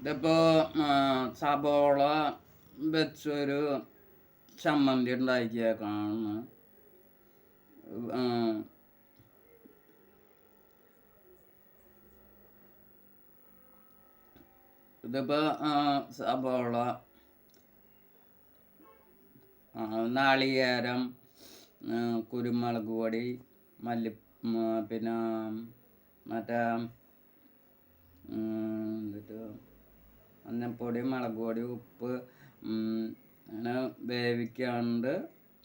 ഇതിപ്പോ ആ, സബോള വെച്ചൊരു ചമ്മന്തി ഉണ്ടാക്കിയേക്കാണ് കാണുന്ന. ഇതിപ്പോ ആ, സബോള നാളികേരം കുരുമുളക് പൊടി മല്ലി പിന്നെ മറ്റേ എന്നിട്ട് മഞ്ഞപ്പൊടി മുളക് പൊടി ഉപ്പ് അങ്ങനെ വേവിക്കാണ്ട്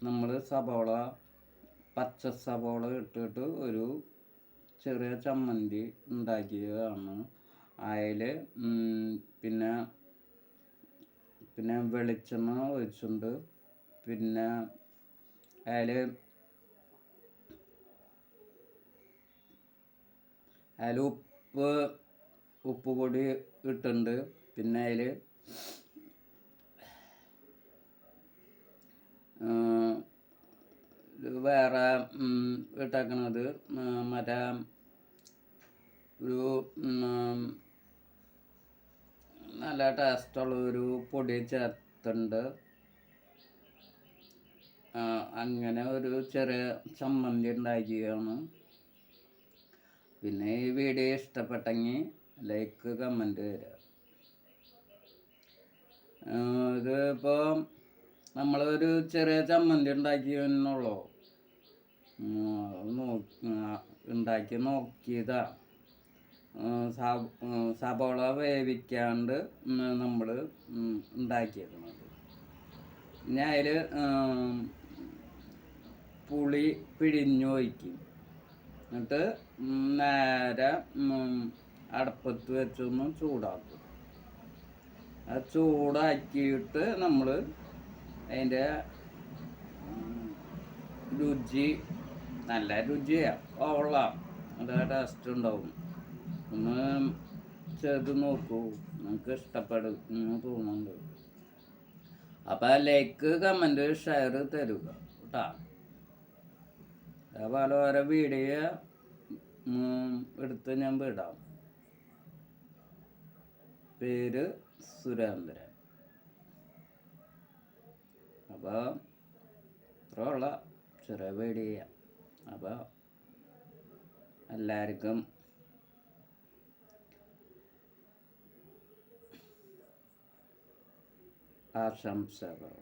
നമ്മൾ സബോള പച്ച സബോള ഇട്ടിട്ട് ഒരു ചെറിയ ചമ്മന്തി ഉണ്ടാക്കിയതാണ്. അതിൽ പിന്നെ പിന്നെ വെളിച്ചെണ്ണ ഒഴിച്ചിട്ടുണ്ട്. പിന്നെ അതിൽ അതിൽ ഉപ്പ് ഉപ്പ് പൊടി പിന്നെ അതിൽ വേറെ ഇട്ടേക്കണത് മറ്റേ ഒരു നല്ല ടേസ്റ്റുള്ള ഒരു പൊടി ചേർത്തുണ്ട് അങ്ങനെ ഒരു ചെറിയ ചമ്മന്തി ഉണ്ടാക്കിയാണ്. പിന്നെ ഈ വീഡിയോ ഇഷ്ടപ്പെട്ടെങ്കിൽ ലൈക്ക് കമന്റ് തരാം ഇതിപ്പോൾ നമ്മളൊരു ചെറിയ ചമ്മന്തി ഉണ്ടാക്കി നോക്കിയതാ. ഉം, സബ- ഉം, സബോള വേവിക്കാണ്ട് നമ്മൾ ഉണ്ടാക്കിയേക്കുന്നത് ഇനി അതിൽ പുളി പിഴിഞ്ഞൊഴിക്കും എന്നിട്ട് ഉം, നേരെ അടുപ്പത്ത് വെച്ചൊന്ന് ചൂടാക്കും. അത് ചൂടാക്കിയിട്ട് നമ്മൾ അതിന്റെ രുചി നല്ല രുചിയാണ് ഓളാം നല്ല ടേസ്റ്റ് ഉണ്ടാവും. ഒന്ന് ചെയ്ത് നോക്കൂ. നിങ്ങൾക്ക് ഇഷ്ടപ്പെടും എന്ന് തോന്നുന്നുണ്ട്. അപ്പം ലൈക്ക് കമന്റ് ഷെയർ തരുക കേട്ടാ. അതേപോലെ ഓരോ വീഡിയോ എടുത്ത് ഞാൻ വിടാം. പേര് സുരേന്ദ്രൻ. അപ്പോൾ ഇത്രയുള്ള ചെറിയ വീഡിയോ അപ്പോൾ എല്ലാവർക്കും ആശംസകൾ.